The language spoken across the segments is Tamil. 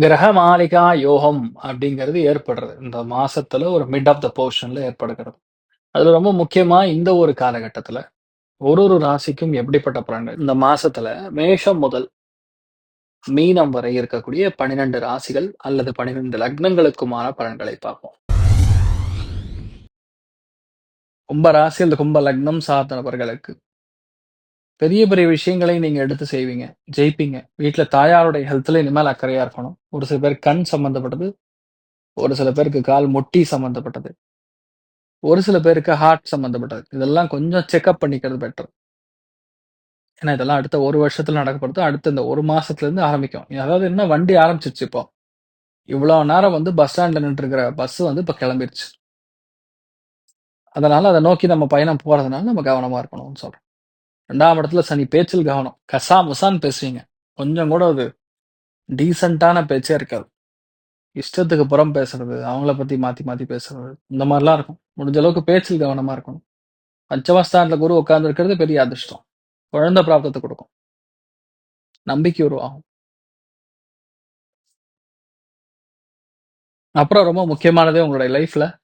கிரக மாளிகா யோகம் அப்படிங்கிறது ஏற்படுறது. இந்த மாசத்துல ஒரு மிட் ஆஃப் த போர்ஷன்ல ஏற்படுகிறது. அதுல ரொம்ப முக்கியமா இந்த ஒரு காலகட்டத்துல ஒரு ஒரு ராசிக்கும் எப்படிப்பட்ட பலன்கள்? இந்த மாசத்துல மேஷம் முதல் மீனம் வரை இருக்கக்கூடிய பனிரெண்டு ராசிகள் அல்லது பனிரெண்டு லக்னங்களுக்குமான பலன்களை பார்ப்போம். கும்ப ராசி அல்லது கும்ப லக்னம் சார்ந்த நபர்களுக்கு பெரிய பெரிய விஷயங்களை நீங்கள் எடுத்து செய்வீங்க ஜெயிப்பீங்க. வீட்டில் தாயாருடைய ஹெல்த்தில் இனிமேல் அக்கறையாக இருக்கணும். ஒரு சில பேர் கண் சம்மந்தப்பட்டது ஒரு சில பேருக்கு கால் முட்டி சம்மந்தப்பட்டது ஒரு சில பேருக்கு ஹார்ட் சம்மந்தப்பட்டது இதெல்லாம் கொஞ்சம் செக்அப் பண்ணிக்கிறது பெட்டர் ஏன்னா இதெல்லாம் அடுத்த ஒரு வருஷத்துல நடக்கப்படுது. அடுத்த இந்த ஒரு மாதத்துலேருந்து ஆரம்பிக்கும். அதாவது என்ன வண்டி ஆரம்பிச்சிருச்சு இப்போ. இவ்வளோ நேரம் வந்து பஸ் ஸ்டாண்டில் நின்றுருக்கிற பஸ் வந்து இப்போ கிளம்பிருச்சு. அதனால அதை நோக்கி நம்ம பயணம் போகிறதுனால நம்ம கவனமாக இருக்கணும்னு சொல்கிறேன் ரெண்டாம் இடத்துல சனி பேச்சில் கவனம். கசா முசான்னு பேசுவீங்க. கொஞ்சம் கூட அது டீசெண்டான பேச்சே இருக்காது. இஷ்டத்துக்கு புறம் பேசுறது அவங்கள பத்தி மாத்தி மாத்தி பேசுறது இந்த மாதிரிலாம் இருக்கும். முடிஞ்ச அளவுக்கு பேச்சில் கவனமா இருக்கணும். பஞ்சமஸ்தானத்துல குரு உட்கார்ந்து இருக்கிறது பெரிய அதிர்ஷ்டம். குழந்தை பிராப்தத்தை கொடுக்கும். நம்பிக்கை உருவாகும். அப்புறம் ரொம்ப முக்கியமானதே உங்களுடைய லைஃப்ல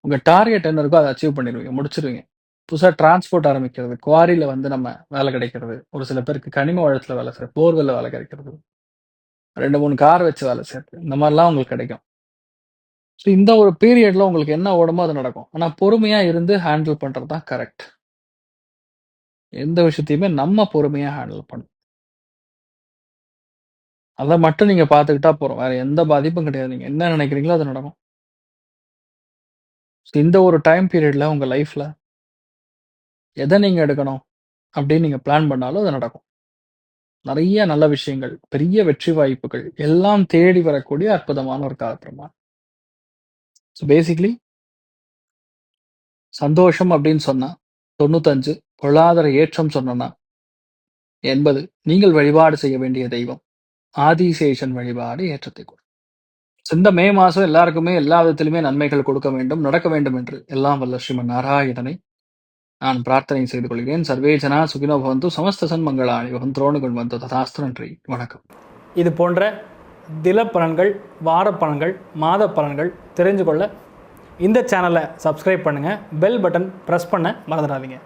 உங்க டார்கெட் என்ன இருக்கோ அதை அச்சீவ் பண்ணிடுவீங்க முடிச்சிருவீங்க. புதுசாக டிரான்ஸ்போர்ட் ஆரம்பிக்கிறது. குவாரியில் வந்து நம்ம வேலை கிடைக்கிறது. ஒரு சில பேருக்கு கனிம வளத்தில் வேலை செய்யறது போர்வெல்ல வேலை கிடைக்கிறது. ரெண்டு மூணு கார் வச்சு வேலை செய்யறது இந்த மாதிரிலாம் உங்களுக்கு கிடைக்கும். ஸோ இந்த ஒரு பீரியட்ல உங்களுக்கு என்ன ஓடுமோ அது நடக்கும். ஆனால் பொறுமையாக இருந்து ஹேண்டில் பண்ணுறது தான் கரெக்ட் எந்த விஷயத்தையுமே நம்ம பொறுமையாக ஹேண்டில் பண்ணணும். அதை மட்டும் நீங்கள் பார்த்துக்கிட்டா போகிறோம் வேற எந்த பாதிப்பும் கிடையாது. நீங்கள் என்ன நினைக்கிறீங்களோ அது நடக்கும். இந்த ஒரு டைம் பீரியட்ல உங்கள் லைஃப்பில் எதை நீங்க எடுக்கணும் அப்படின்னு நீங்க பிளான் பண்ணாலும் அது நடக்கும். நிறைய நல்ல விஷயங்கள் பெரிய வெற்றி வாய்ப்புகள் எல்லாம் தேடி வரக்கூடிய அற்புதமான ஒரு காலப்பிரமாணம். ஸோ பேசிக்லி சந்தோஷம் அப்படின்னு சொன்னா தொண்ணூத்தஞ்சு பொருளாதார ஏற்றம் சொன்னோன்னா என்பது நீங்கள் வழிபாடு செய்ய வேண்டிய தெய்வம் ஆதிசேஷன் வழிபாடு ஏற்றத்தை கொடுக்கும் இந்த மே மாசம் எல்லாருக்குமே எல்லா விதத்திலுமே நன்மைகள் கொடுக்க வேண்டும் நடக்க வேண்டும் என்று எல்லாம் வல்ல ஸ்ரீமன் நாராயணனை நான் பிரார்த்தனை செய்து கொள்கிறேன். சர்வே ஜனா சுகினோ பவந்து சமஸ்த சன்மங்களாணி வந்தோணுகள் வந்து ததாஸ்து நன்றி. வணக்கம். இது போன்ற தில பலன்கள் வார பலன்கள் மாத பலன்கள் தெரிஞ்சு கொள்ள இந்த சேனலை சப்ஸ்கிரைப் பண்ணுங்கள் பெல் பட்டன் ப்ரெஸ் பண்ண மறந்துடாதீங்க.